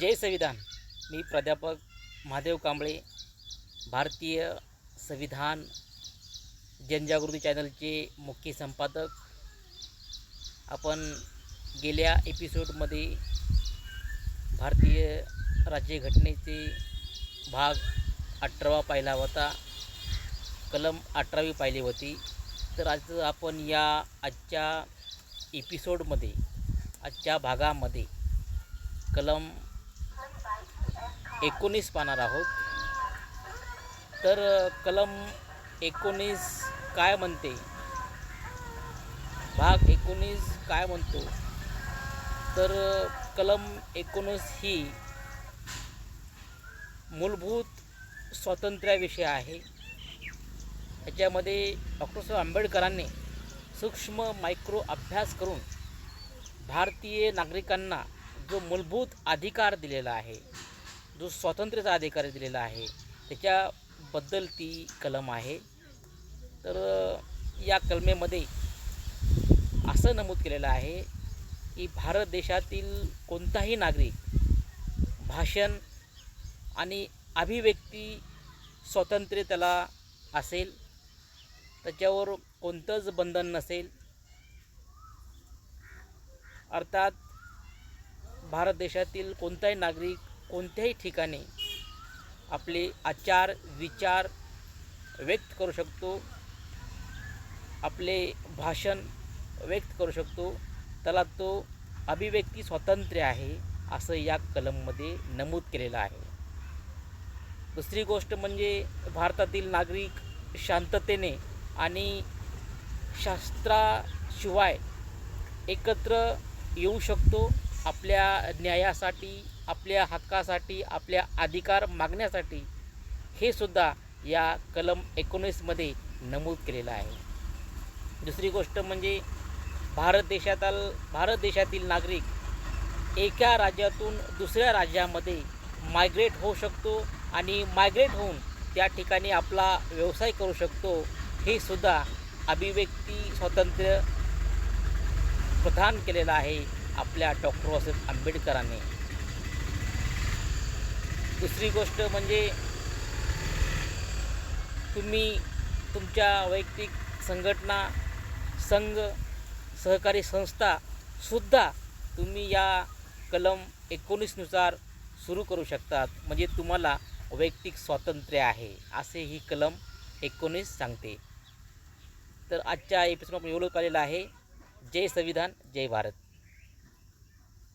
जय संविधान. मी प्राध्यापक महादेव कांबळे भारतीय संविधान जनजागृती चॅनलचे मुख्य संपादक. आपण गेल्या एपिसोडमध्ये भारतीय राज्यघटनेचे भाग अठरावा पाहिला होता कलम अठरावी पाहिली होती. तर आज आपण या आजच्या एपिसोडमध्ये आजच्या भागामध्ये कलम एकोणीस पाहणार आहोत. तर कलम एकोणीस काय म्हणते? भाग एकोणीस काय म्हणतो? तर कलम एकोणीस ही मूलभूत स्वातंत्र्याविषयी आहे. याच्यामध्ये डॉक्टर साहेब आंबेडकरांनी सूक्ष्म मायक्रो अभ्यास करून भारतीय नागरिकांना जो मूलभूत अधिकार दिलेला आहे जो स्वातंत्र्याचा अधिकार दिलेला आहे त्याच्याबद्दल ती कलम आहे. तर या कलमेमध्ये असं नमूद केलेलं आहे की भारत देशातील कोणताही नागरिक भाषण आणि अभिव्यक्ती स्वातंत्र्य त्याला असेल त्याच्यावर कोणतंच बंधन नसेल अर्थात भारत देशातील कोणताही नागरिक कोणत्याही ठिकाणी आपले आचार विचार व्यक्त करू शकतो. आपले भाषण व्यक्त करू शकतो. त्याला तो अभिव्यक्ती स्वातंत्र्य आहे असं या कलममध्ये नमूद केलेलं आहे. दुसरी गोष्ट म्हणजे भारतातील नागरिक शांततेने आणि शास्त्राशिवाय एकत्र येऊ शकतो. आपल्या न्यायासाठी आपल्या हक्कासाठी आपल्या अधिकार मागण्यासाठी हे सुद्धा या कलम एकोणीसमध्ये नमूद केलेलं आहे. दुसरी गोष्ट म्हणजे भारत देशातील भारत देशातील नागरिक एका राज्यातून दुसऱ्या राज्यामध्ये मायग्रेट होऊ शकतो आणि मायग्रेट होऊन त्या ठिकाणी आपला व्यवसाय करू शकतो हे सुद्धा अभिव्यक्ती स्वातंत्र्य प्रदान केलेलं आहे आपल्या डॉक्टर बाबासाहेब आंबेडकरांनी. दुसरी गोष्ट म्हणजे तुम्ही तुमच्या वैयक्तिक संघटना संघ सहकारी संस्थासुद्धा तुम्ही या कलम एकोणीसनुसार सुरू करू शकतात. म्हणजे तुम्हाला वैयक्तिक स्वातंत्र्य आहे असे ही कलम एकोणीस सांगते. तर आजच्या एपिसोड आपण एवढं आलेलं आहे. जय संविधान जय भारत.